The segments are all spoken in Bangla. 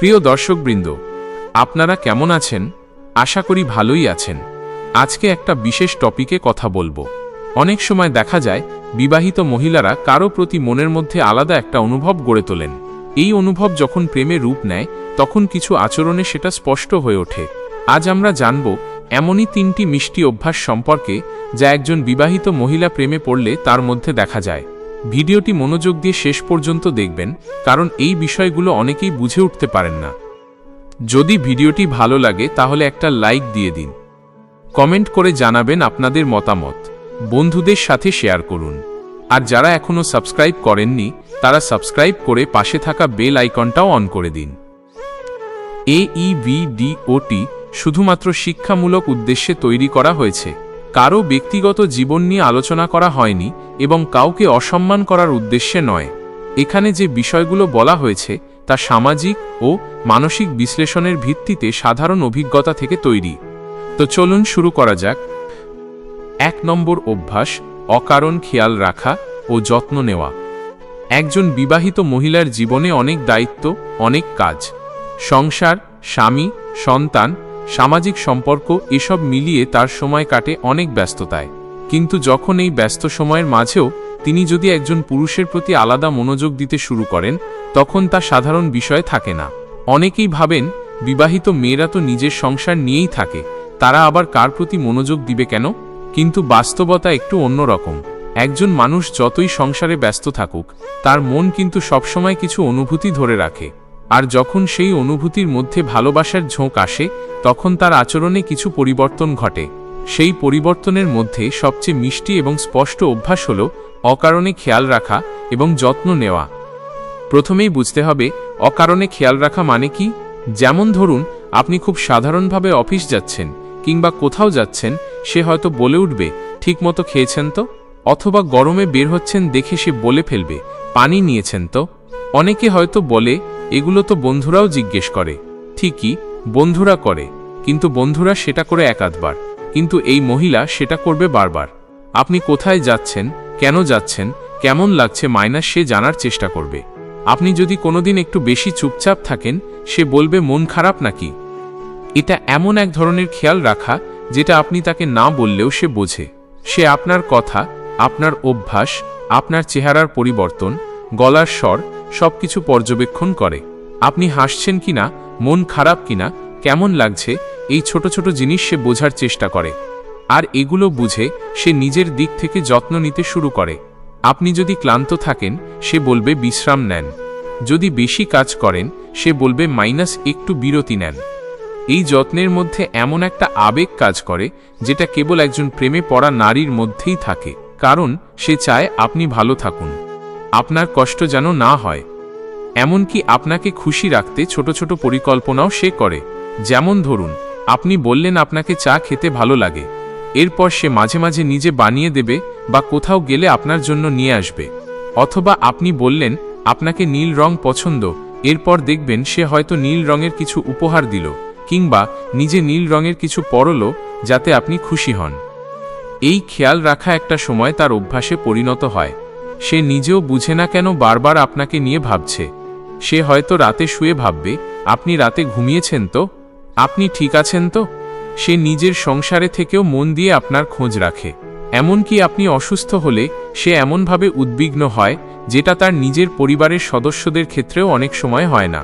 প্রিয় দর্শকবৃন্দ, আপনারা কেমন আছেন? আশা করি ভালোই আছেন। আজকে একটা বিশেষ টপিকে কথা বলব। অনেক সময় দেখা যায়, বিবাহিত মহিলারা কারও প্রতি মনের মধ্যে আলাদা একটা অনুভব গড়ে তোলেন। এই অনুভব যখন প্রেমে রূপ নেয়, তখন কিছু আচরণে সেটা স্পষ্ট হয়ে ওঠে। আজ আমরা জানব, এমনই তিনটি মিষ্টি অভ্যাস সম্পর্কে যা একজন বিবাহিত মহিলা প্রেমে পড়লে তার মধ্যে দেখা যায়। ভিডিওটি মনোযোগ দিয়ে শেষ পর্যন্ত দেখবেন, কারণ এই বিষয়গুলো অনেকেই বুঝে উঠতে পারেন না। যদি ভিডিওটি ভালো লাগে, তাহলে একটা লাইক দিয়ে দিন। কমেন্ট করে জানাবেন আপনাদের মতামত। বন্ধুদের সাথে শেয়ার করুন। আর যারা এখনও সাবস্ক্রাইব করেননি, তারা সাবস্ক্রাইব করে পাশে থাকা বেল আইকনটাও অন করে দিন। এইভিডিওটি শুধুমাত্র শিক্ষামূলক উদ্দেশ্যে তৈরি করা হয়েছে। কারও ব্যক্তিগত জীবন নিয়ে আলোচনা করা হয়নি এবং কাউকে অসম্মান করার উদ্দেশ্যে নয়। এখানে যে বিষয়গুলো বলা হয়েছে, তা সামাজিক ও মানসিক বিশ্লেষণের ভিত্তিতে সাধারণ অভিজ্ঞতা থেকে তৈরি। তো চলুন শুরু করা যাক। এক নম্বর অভ্যাস, অকারণ খেয়াল রাখা ও যত্ন নেওয়া। একজন বিবাহিত মহিলার জীবনে অনেক দায়িত্ব, অনেক কাজ। সংসার, স্বামী, সন্তান সামাজিক সম্পর্ক এসব মিলিয়ে তার সময় কাটে অনেক ব্যস্ততায়। কিন্তু যখন এই ব্যস্ত সময়ের মাঝেও তিনি যদি একজন পুরুষের প্রতি আলাদা মনোযোগ দিতে শুরু করেন, তখন তা সাধারণ বিষয় থাকে না। অনেকেই ভাবেন, বিবাহিত মেয়েরা তো নিজের সংসার নিয়েই থাকে, তারা আবার কার প্রতি মনোযোগ দিবে কেন? কিন্তু বাস্তবতা একটু অন্যরকম। একজন মানুষ যতই সংসারে ব্যস্ত থাকুক, তার মন কিন্তু সবসময় কিছু অনুভূতি ধরে রাখে। আর যখন সেই অনুভূতির মধ্যে ভালোবাসার ঝোঁক আসে, তখন তার আচরণে কিছু পরিবর্তন ঘটে। সেই পরিবর্তনের মধ্যে সবচেয়ে মিষ্টি এবং স্পষ্ট অভ্যাস হল অকারণে খেয়াল রাখা এবং যত্ন নেওয়া। প্রথমেই বুঝতে হবে, অকারণে খেয়াল রাখা মানে কি? যেমন ধরুন, আপনি খুব সাধারণভাবে অফিস যাচ্ছেন, কিংবা কোথাও যাচ্ছেন, সে হয়তো বলে উঠবে, ঠিকমতো খেয়েছেন তো? অথবা গরমে বের হচ্ছেন দেখে সে বলে ফেলবে, পানি নিয়েছেন তো? অনেকে হয়তো বলে, এগুলো তো বন্ধুরাও জিজ্ঞেস করে। ঠিকই, বন্ধুরা করে, কিন্তু বন্ধুরা সেটা করে একাধবার। কিন্তু এই মহিলা সেটা করবে বারবার। আপনি কোথায় যাচ্ছেন, কেন যাচ্ছেন, কেমন লাগছে মাইনাস সে জানার চেষ্টা করবে। আপনি যদি কোনোদিন একটু বেশি চুপচাপ থাকেন, সে বলবে, মন খারাপ নাকি? এটা এমন এক ধরনের খেয়াল রাখা, যেটা আপনি তাকে না বললেও সে বোঝে। সে আপনার কথা, আপনার অভ্যাস, আপনার চেহারার পরিবর্তন, গলার স্বর সবকিছু পর্যবেক্ষণ করে। আপনি হাসছেন কিনা, মন খারাপ কিনা, কেমন লাগছে, এই ছোট ছোট জিনিস সে বোঝার চেষ্টা করে। আর এগুলো বুঝে সে নিজের দিক থেকে যত্ন নিতে শুরু করে। আপনি যদি ক্লান্ত থাকেন, সে বলবে, বিশ্রাম নেন। যদি বেশি কাজ করেন, সে বলবে, মাইনাস একটু বিরতি নেন। এই যত্নের মধ্যে এমন একটা আবেগ কাজ করে, যেটা কেবল একজন প্রেমে পড়া নারীর মধ্যেই থাকে। কারণ সে চায় আপনি ভালো থাকুন। আপনার কষ্ট যেন না হয়। এমনকি আপনাকে খুশি রাখতে ছোট ছোট পরিকল্পনাও সে করে। যেমন ধরুন, আপনি বললেন আপনাকে চা খেতে ভালো লাগে। এরপর সে মাঝে মাঝে নিজে বানিয়ে দেবে বা কোথাও গেলে আপনার জন্য নিয়ে আসবে। অথবা আপনি বললেন, আপনাকে নীল রং পছন্দ। এরপর দেখবেন সে হয়তো নীল রঙের কিছু উপহার দিল, কিংবা নিজে নীল রঙের কিছু পরল যাতে আপনি খুশি হন। এই খেয়াল রাখা একটা সময় তার অভ্যাসে পরিণত হয়। সে নিজেও বুঝে না কেন বারবার আপনাকে নিয়ে ভাবছে। সে হয়তো রাতে শুয়ে ভাববে, আপনি রাতে ঘুমিয়েছেন তো? আপনি ঠিক আছেন তো? সে নিজের সংসারে থেকেও মন দিয়ে আপনার খোঁজ রাখে। এমনকি আপনি অসুস্থ হলে সে এমনভাবে উদ্বিগ্ন হয়, যেটা তার নিজের পরিবারের সদস্যদের ক্ষেত্রেও অনেক সময় হয় না।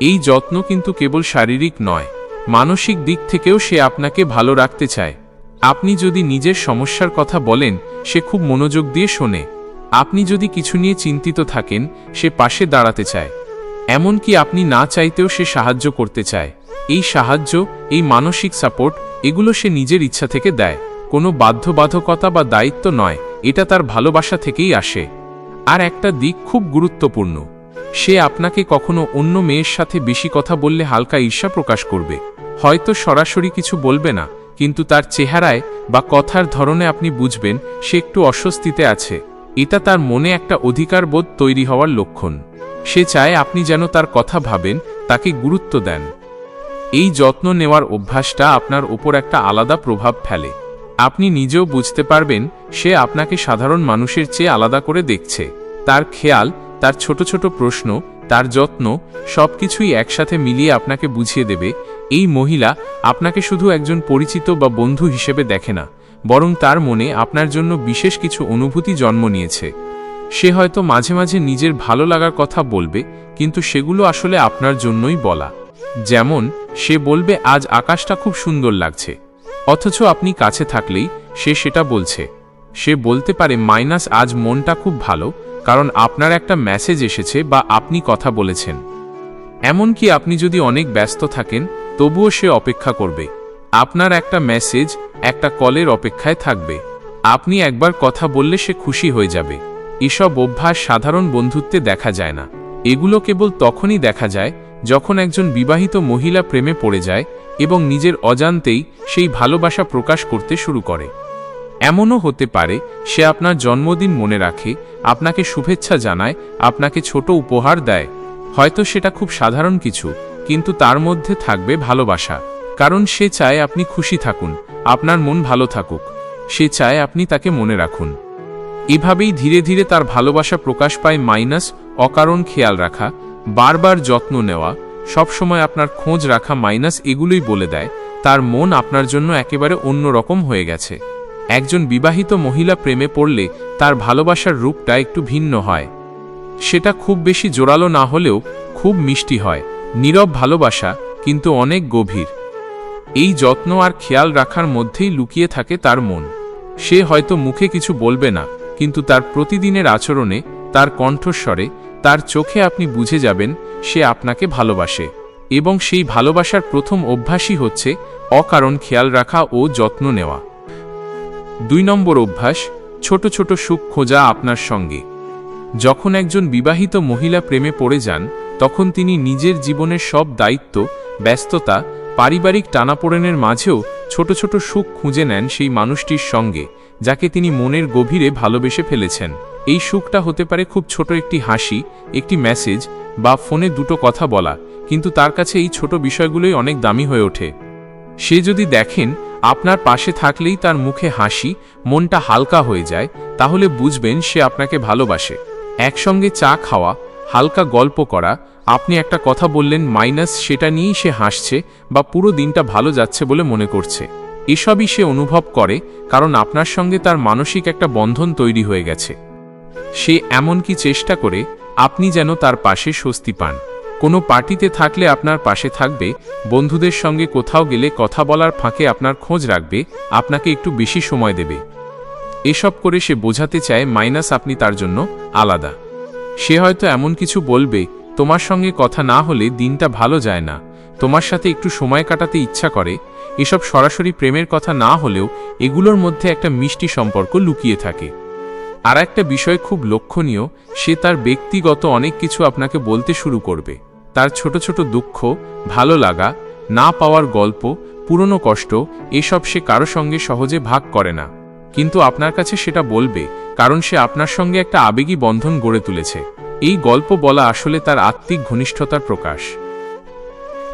এই যত্ন কিন্তু কেবল শারীরিক নয়, মানসিক দিক থেকেও সে আপনাকে ভালো রাখতে চায়। আপনি যদি নিজের সমস্যার কথা বলেন, সে খুব মনোযোগ দিয়ে শোনে। আপনি যদি কিছু নিয়ে চিন্তিত থাকেন, সে পাশে দাঁড়াতে চায়। এমনকি আপনি না চাইতেও সে সাহায্য করতে চায়। এই সাহায্য, এই মানসিক সাপোর্ট, এগুলো সে নিজের ইচ্ছা থেকে দেয়। কোনো বাধ্যবাধকতা বা দায়িত্ব নয়, এটা তার ভালোবাসা থেকেই আসে। আর একটা দিক খুব গুরুত্বপূর্ণ। সে আপনাকে কখনো অন্য মেয়ের সাথে বেশি কথা বললে হালকা ঈর্ষা প্রকাশ করবে। হয়তো সরাসরি কিছু বলবে না, কিন্তু তার চেহারায় বা কথার ধরনে আপনি বুঝবেন, সে একটু অস্বস্তিতে আছে। এটা তার মনে একটা অধিকার বোধ তৈরি হওয়ার লক্ষণ। সে চায় আপনি যেন তার কথা ভাবেন, তাকে গুরুত্ব দেন। এই যত্ন নেওয়ার অভ্যাসটা আপনার ওপর একটা আলাদা প্রভাব ফেলে। আপনি নিজেও বুঝতে পারবেন, সে আপনাকে সাধারণ মানুষের চেয়ে আলাদা করে দেখছে। তার খেয়াল, তার ছোট ছোট প্রশ্ন, তার যত্ন সব কিছুই একসাথে মিলিয়ে আপনাকে বুঝিয়ে দেবে। এই মহিলা আপনাকে শুধু একজন পরিচিত বা বন্ধু হিসেবে দেখে না বরং তার মনে আপনার জন্য বিশেষ কিছু অনুভূতি জন্ম নিয়েছে। সে হয়তো মাঝে মাঝে নিজের ভালো লাগার কথা বলবে, কিন্তু সেগুলো আসলে আপনার জন্যই বলা। যেমন, সে বলবে, আজ আকাশটা খুব সুন্দর লাগছে। অথচ আপনি কাছে থাকলেই সে সেটা বলছে। সে বলতে পারে, মাইনাস, আজ মনটা খুব ভালো, কারণ আপনার একটা মেসেজ এসেছে বা আপনি কথা বলেছেন। এমনকি আপনি যদি অনেক ব্যস্ত থাকেন, তবুও সে অপেক্ষা করবে। আপনার একটা মেসেজ একটা কলের অপেক্ষায় থাকবে। আপনি একবার কথা বললে সে খুশি হয়ে যাবে। এসব অভ্যাস সাধারণ বন্ধুত্বে দেখা যায় না। এগুলো কেবল তখনই দেখা যায় যখন একজন বিবাহিত মহিলা প্রেমে পড়ে যায় এবং নিজের অজান্তেই সেই ভালোবাসা প্রকাশ করতে শুরু করে। এমনও হতে পারে সে আপনার জন্মদিন মনে রাখে, আপনাকে শুভেচ্ছা জানায়, আপনাকে ছোট উপহার দেয়। হয়তো সেটা খুব সাধারণ কিছু, কিন্তু তার মধ্যে থাকবে ভালোবাসা। কারণ সে চায় আপনি খুশি থাকুন, আপনার মন ভালো থাকুক। সে চায় আপনি তাকে মনে রাখুন। এভাবেই ধীরে ধীরে তার ভালোবাসা প্রকাশ পায় মাইনাস অকারণ খেয়াল রাখা, বারবার যত্ন নেওয়া, সবসময় আপনার খোঁজ রাখা মাইনাস এগুলোই বলে দেয়, তার মন আপনার জন্য একেবারে অন্য রকম হয়ে গেছে। একজন বিবাহিত মহিলা প্রেমে পড়লে তার ভালোবাসার রূপটা একটু ভিন্ন হয়। সেটা খুব বেশি জোরালো না হলেও খুব মিষ্টি হয়, নীরব ভালোবাসা, কিন্তু অনেক গভীর। এই যত্ন আর খেয়াল রাখার মধ্যেই লুকিয়ে থাকে তার মন। সে হয়তো মুখে কিছু বলবে না, কিন্তু তার প্রতিদিনের আচরণে, তার কণ্ঠস্বরে, তার চোখে আপনি বুঝে যাবেন, সে আপনাকে ভালোবাসে। এবং সেই ভালোবাসার প্রথম অভ্যাসই হচ্ছে অকারণ খেয়াল রাখা ও যত্ন নেওয়া। দুই নম্বর অভ্যাস, ছোট ছোট সুখ খোঁজা আপনার সঙ্গে। যখন একজন বিবাহিত মহিলা প্রেমে পড়ে যান, তখন তিনি নিজের জীবনের সব দায়িত্ব, ব্যস্ততা পারিবারিক টানাপোড়েনের মাঝেও ছোট ছোট সুখ খুঁজে নেন সেই মানুষটির সঙ্গে, যাকে তিনি মনের গভীরে ভালোবেসে ফেলেছেন। এই সুখটা হতে পারে খুব ছোট একটি হাসি, একটি মেসেজ বা ফোনে দুটো কথা বলা, কিন্তু তার কাছে এই ছোট বিষয়গুলোই অনেক দামি হয়ে ওঠে। সে যদি দেখেন, আপনার পাশে থাকলেই তার মুখে হাসি, মনটা হালকা হয়ে যায়, তাহলে বুঝবেন সে আপনাকে ভালোবাসে। একসঙ্গে চা খাওয়া, হালকা গল্প করা আপনি একটা কথা বললেন, মাইনাস সেটা নিয়েই সে হাসছে বা পুরো দিনটা ভালো যাচ্ছে বলে মনে করছে। এসবই সে অনুভব করে, কারণ আপনার সঙ্গে তার মানসিক একটা বন্ধন তৈরি হয়ে গেছে। সে এমনকি চেষ্টা করে, আপনি যেন তার পাশে স্বস্তি পান। কোনো পার্টিতে থাকলে আপনার পাশে থাকবে, বন্ধুদের সঙ্গে কোথাও গেলে কথা বলার ফাঁকে আপনার খোঁজ রাখবে, আপনাকে একটু বেশি সময় দেবে। এসব করে সে বোঝাতে চায়, মাইনাস আপনি তার জন্য আলাদা। সে হয়তো এমন কিছু বলবে তোমার সঙ্গে কথা না হলে দিনটা ভালো যায় না। তোমার সাথে একটু সময় কাটাতে ইচ্ছা করে। এসব সরাসরি প্রেমের কথা না হলেও এগুলোর মধ্যে একটা মিষ্টি সম্পর্ক লুকিয়ে থাকে। আর একটা বিষয় খুব লক্ষণীয়, সে তার ব্যক্তিগত অনেক কিছু আপনাকে বলতে শুরু করবে। তার ছোট ছোট দুঃখ, ভালো লাগা, না পাওয়ার গল্প, পুরনো কষ্ট, এসব সে কারও সঙ্গে সহজে ভাগ করে না। কিন্তু আপনার কাছে সেটা বলবে, কারণ সে আপনার সঙ্গে একটা আবেগী বন্ধন গড়ে তুলেছে। এই গল্প বলা আসলে তার আত্মিক ঘনিষ্ঠতার প্রকাশ।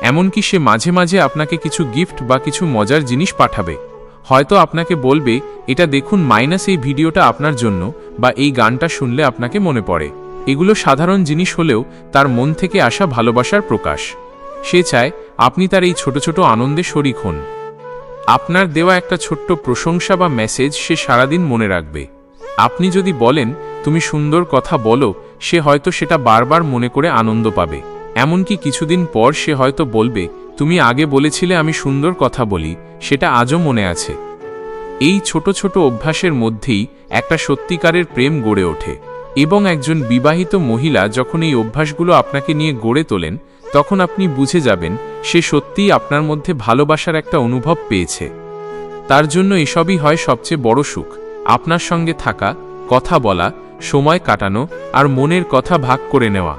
এমনকি সে মাঝে মাঝে আপনাকে কিছু গিফট বা কিছু মজার জিনিস পাঠাবে। হয়তো আপনাকে বলবে, এটা দেখুন মাইনাস এই ভিডিওটা আপনার জন্য বা এই গানটা শুনলে আপনাকে মনে পড়ে। এগুলো সাধারণ জিনিস হলেও তার মন থেকে আসা ভালোবাসার প্রকাশ। সে চায়, আপনি তার এই ছোট ছোট আনন্দে শরিক হন। আপনার দেওয়া একটা ছোট্ট প্রশংসা বা মেসেজ সে সারাদিন মনে রাখবে। আপনি যদি বলেন, তুমি সুন্দর কথা বলো সে হয়তো সেটা বারবার মনে করে আনন্দ পাবে। এমনকি কিছুদিন পর সে হয়তো বলবে, তুমি আগে বলেছিলে আমি সুন্দর কথা বলি, সেটা আজও মনে আছে। এই ছোট ছোট অভ্যাসের মধ্যেই একটা সত্যিকারের প্রেম গড়ে ওঠে। এবং একজন বিবাহিত মহিলা যখন এই অভ্যাসগুলো আপনাকে নিয়ে গড়ে তোলেন, তখন আপনি বুঝে যাবেন, সে সত্যিই আপনার মধ্যে ভালোবাসার একটা অনুভব পেয়েছে। তার জন্য এসবই হয় সবচেয়ে বড় সুখ। আপনার সঙ্গে থাকা, কথা বলা সময় কাটানো আর মনের কথা ভাগ করে নেওয়া।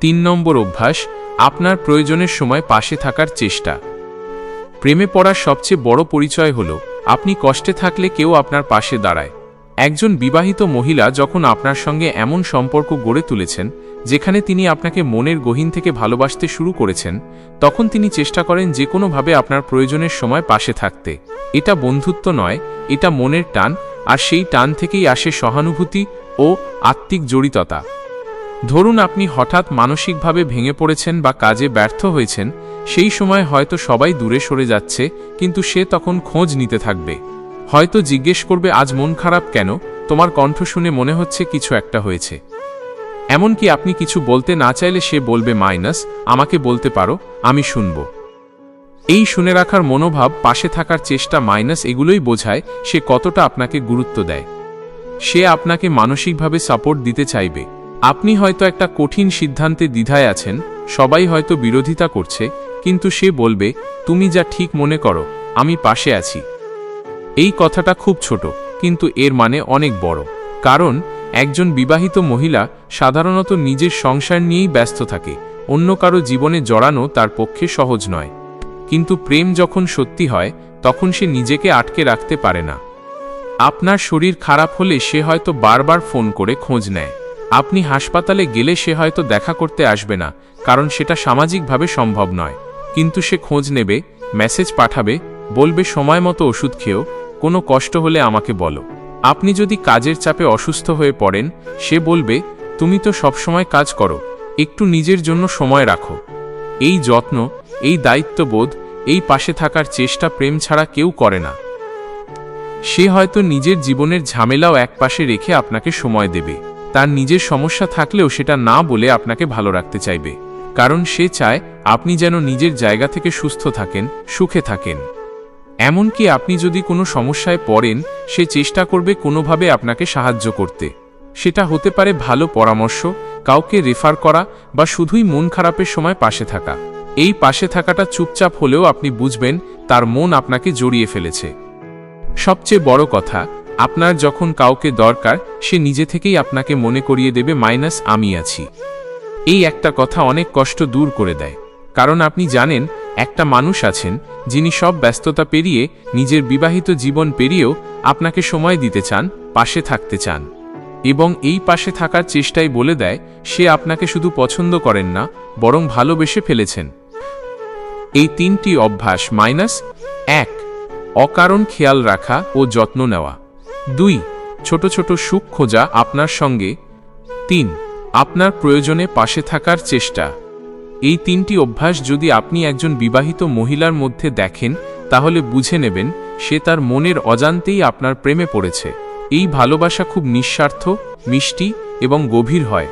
তিন নম্বর অভ্যাস, আপনার প্রয়োজনের সময় পাশে থাকার চেষ্টা। প্রেমে পড়ার সবচেয়ে বড় পরিচয় হল, আপনি কষ্টে থাকলে কেউ আপনার পাশে দাঁড়ায়। একজন বিবাহিত মহিলা যখন আপনার সঙ্গে এমন সম্পর্ক গড়ে তুলেছেন, যেখানে তিনি আপনাকে মনের গহীন থেকে ভালোবাসতে শুরু করেছেন, তখন তিনি চেষ্টা করেন যে কোনোভাবে আপনার প্রয়োজনের সময় পাশে থাকতে। এটা বন্ধুত্ব নয়, এটা মনের টান, আর সেই টান থেকেই আসে সহানুভূতি ও আত্মিক জড়িততা। ধরুন আপনি হঠাৎ মানসিকভাবে ভেঙে পড়েছেন বা কাজে ব্যর্থ হয়েছেন, সেই সময় হয়তো সবাই দূরে সরে যাচ্ছে, কিন্তু সে তখন খোঁজ নিতে থাকবে। হয়তো জিজ্ঞেস করবে, আজ মন খারাপ কেন? তোমার কণ্ঠ শুনে মনে হচ্ছে কিছু একটা হয়েছে। এমনকি আপনি কিছু বলতে না চাইলে সে বলবে, মাইনাস, আমাকে বলতে পারো, আমি শুনব। এই শুনে রাখার মনোভাব, পাশে থাকার চেষ্টা মাইনাস এগুলোই বোঝায় সে কতটা আপনাকে গুরুত্ব দেয়। সে আপনাকে মানসিকভাবে সাপোর্ট দিতে চাইবে। আপনি হয়তো একটা কঠিন সিদ্ধান্তে দ্বিধায় আছেন, সবাই হয়তো বিরোধিতা করছে, কিন্তু সে বলবে, তুমি যা ঠিক মনে করো, আমি পাশে আছি। এই কথাটা খুব ছোট, কিন্তু এর মানে অনেক বড়। কারণ, একজন বিবাহিত মহিলা সাধারণত নিজের সংসার নিয়েই ব্যস্ত থাকে, অন্য কারও জীবনে জড়ানো তার পক্ষে সহজ নয়। কিন্তু প্রেম যখন সত্যি হয়, তখন সে নিজেকে আটকে রাখতে পারে না। আপনার শরীর খারাপ হলে সে হয়তো বারবার ফোন করে খোঁজ নেয়। আপনি হাসপাতালে গেলে সে হয়তো দেখা করতে আসবে না, কারণ সেটা সামাজিকভাবে সম্ভব নয়। কিন্তু সে খোঁজ নেবে, মেসেজ পাঠাবে, বলবে সময় মতো ওষুধ খেয়েও কোনো কষ্ট হলে আমাকে বলো। আপনি যদি কাজের চাপে অসুস্থ হয়ে পড়েন, সে বলবে, তুমি তো সবসময় কাজ করো, একটু নিজের জন্য সময় রাখো। এই যত্ন, এই দায়িত্ববোধ, এই পাশে থাকার চেষ্টা প্রেম ছাড়া কেউ করে না। সে হয়তো নিজের জীবনের ঝামেলাও এক পাশে রেখে আপনাকে সময় দেবে। তার নিজের সমস্যা থাকলেও সেটা না বলে আপনাকে ভালো রাখতে চাইবে। কারণ সে চায় আপনি যেন নিজের জায়গা থেকে সুস্থ থাকেন, সুখে থাকেন। এমনকি আপনি যদি কোনো সমস্যায় পড়েন, সে চেষ্টা করবে কোনোভাবে আপনাকে সাহায্য করতে। সেটা হতে পারে ভালো পরামর্শ, কাউকে রেফার করা বা শুধুই মন খারাপের সময় পাশে থাকা। এই পাশে থাকাটা চুপচাপ হলেও আপনি বুঝবেন, তার মন আপনাকে জড়িয়ে ফেলেছে। সবচেয়ে বড় কথা, আপনার যখন কাউকে দরকার, সে নিজে থেকেই আপনাকে মনে করিয়ে দেবে, মাইনাস আমি আছি। এই একটা কথা অনেক কষ্ট দূর করে দেয়। কারণ আপনি জানেন একটা মানুষ আছেন যিনি সব ব্যস্ততা পেরিয়ে নিজের বিবাহিত জীবন পেরিয়েও আপনাকে সময় দিতে চান, পাশে থাকতে চান। এবং এই পাশে থাকার চেষ্টাই বলে দেয়, সে আপনাকে শুধু পছন্দ করেন না, বরং ভালোবেসে ফেলেছেন। এই তিনটি অভ্যাস মাইনাস এক, অকারণ খেয়াল রাখা ও যত্ন নেওয়া। দুই, ছোট ছোট সুখ খোঁজা আপনার সঙ্গে। তিন, আপনার প্রয়োজনে পাশে থাকার চেষ্টা। এই তিনটি অভ্যাস যদি আপনি একজন বিবাহিত মহিলার মধ্যে দেখেন, তাহলে বুঝে নেবেন, সে তার মনের অজান্তেই আপনার প্রেমে পড়েছে। এই ভালোবাসা খুব নিঃস্বার্থ, মিষ্টি এবং গভীর হয়।